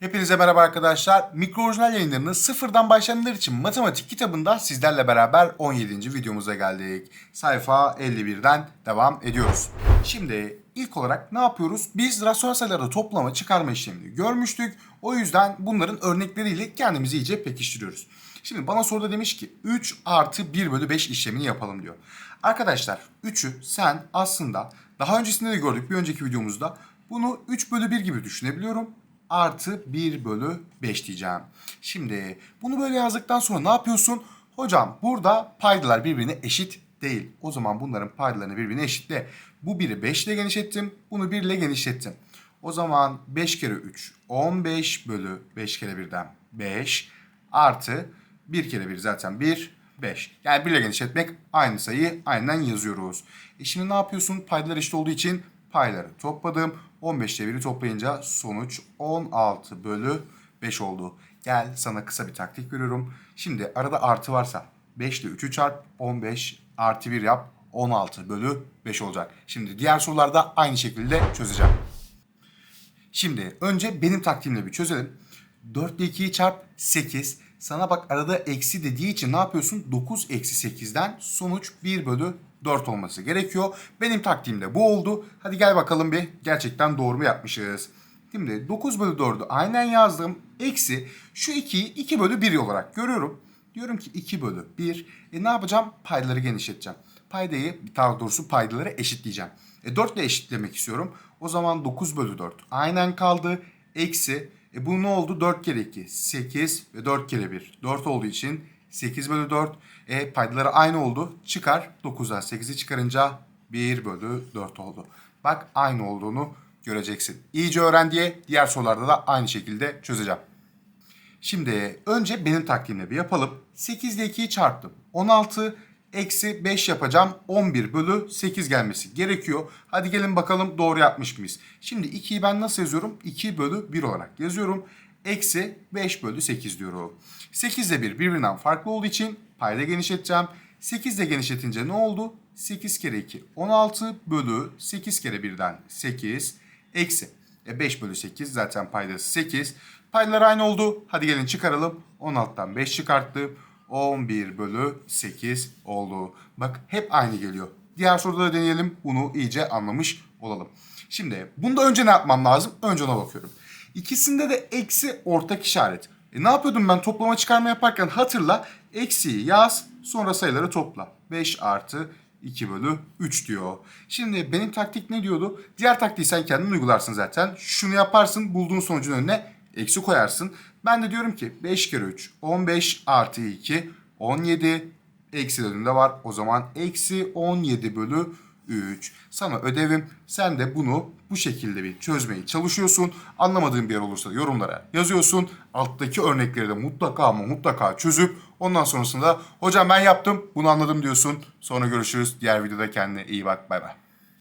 Hepinize merhaba arkadaşlar. Mikro orijinal yayınlarını sıfırdan başlayanlar için matematik kitabında sizlerle beraber 17. videomuza geldik. Sayfa 51'den devam ediyoruz. Şimdi ilk olarak ne yapıyoruz? Biz rasyonel sayıları toplama çıkarma işlemini görmüştük. O yüzden bunların örnekleriyle kendimizi iyice pekiştiriyoruz. Şimdi bana soruda demiş ki 3 artı 1 bölü 5 işlemini yapalım diyor. Arkadaşlar 3'ü sen aslında daha öncesinde de gördük bir önceki videomuzda bunu 3 bölü 1 gibi düşünebiliyorum artı 1 bölü 5 diyeceğim. Şimdi bunu böyle yazdıktan sonra ne yapıyorsun? Hocam burada paydalar birbirine eşit değil. O zaman bunların paydalarını birbirine eşitle. Bu 1'i 5 ile genişlettim. Bunu 1 ile genişlettim. O zaman 5 kere 3 15 bölü 5 kere 1'den 5 artı 1 kere 1 zaten 1 5. Yani 1 ile genişletmek aynı sayıyı aynen yazıyoruz. E şimdi ne yapıyorsun? Paydalar eşit olduğu için payları topladım. 15 ile 1'i toplayınca sonuç 16 bölü 5 oldu. Gel sana kısa bir taktik veriyorum. Şimdi arada artı varsa 5 ile 3'ü çarp 15 artı 1 yap 16 bölü 5 olacak. Şimdi diğer sorularda aynı şekilde çözeceğim. Şimdi önce benim taktiğimle bir çözelim. 4 ile 2'yi çarp 8. Sana bak arada eksi dediği için ne yapıyorsun? 9 eksi 8'den sonuç 1 bölü 4 olması gerekiyor. Benim taktiğim de bu oldu. Hadi gel bakalım bir gerçekten doğru mu yapmışız. Şimdi 9 bölü 4'ü aynen yazdım. Eksi şu 2'yi 2 bölü 1 olarak görüyorum. Diyorum ki 2 bölü 1. E ne yapacağım? Paydaları genişleteceğim. Paydayı daha doğrusu paydaları eşitleyeceğim. E 4 ile eşitlemek istiyorum. O zaman 9 bölü 4 aynen kaldı. Eksi e bu ne oldu? 4 kere 2 8 ve 4 kere 1 4 olduğu için 8 bölü 4. E paydaları aynı oldu. Çıkar 9'dan 8'i çıkarınca 1 bölü 4 oldu. Bak aynı olduğunu göreceksin. İyice öğren diye diğer sorularda da aynı şekilde çözeceğim. Şimdi önce benim taktiğimle bir yapalım. 8 ile 2'yi çarptım. 16 eksi 5 yapacağım. 11 bölü 8 gelmesi gerekiyor. Hadi gelin bakalım doğru yapmış mıyız? Şimdi 2'yi ben nasıl yazıyorum? 2 bölü 1 olarak yazıyorum. Eksi 5 bölü 8 diyorum. 8 ile 1 birbirinden farklı olduğu için payda genişleteceğim. 8 ile genişletince ne oldu? 8 kere 2 16 bölü 8 kere 1'den 8 eksi. E 5 bölü 8 zaten paydası 8. Paydalar aynı oldu. Hadi gelin çıkaralım. 16'dan 5 çıkarttım. 11 bölü 8 oldu. Bak hep aynı geliyor. Diğer soruda da deneyelim. Bunu iyice anlamış olalım. Şimdi bunda önce ne yapmam lazım? Önce ona bakıyorum. İkisinde de eksi ortak işaret. E ne yapıyordum ben toplama çıkarma yaparken hatırla. Eksiyi yaz sonra sayıları topla. 5 artı 2 bölü 3 diyor. Şimdi benim taktik ne diyordu? Diğer taktiği sen kendin uygularsın zaten. Şunu yaparsın bulduğun sonucun önüne eksi koyarsın. Ben de diyorum ki 5 kere 3 15 artı 2 17 eksi de önünde var. O zaman eksi 17 bölü 3. Sana ödevim. Sen de bunu bu şekilde bir çözmeye çalışıyorsun. Anlamadığın bir yer olursa yorumlara yazıyorsun. Alttaki örnekleri de mutlaka ama mutlaka çözüp ondan sonrasında hocam ben yaptım bunu anladım diyorsun. Sonra görüşürüz. Diğer videoda kendine iyi bak. Bay bay.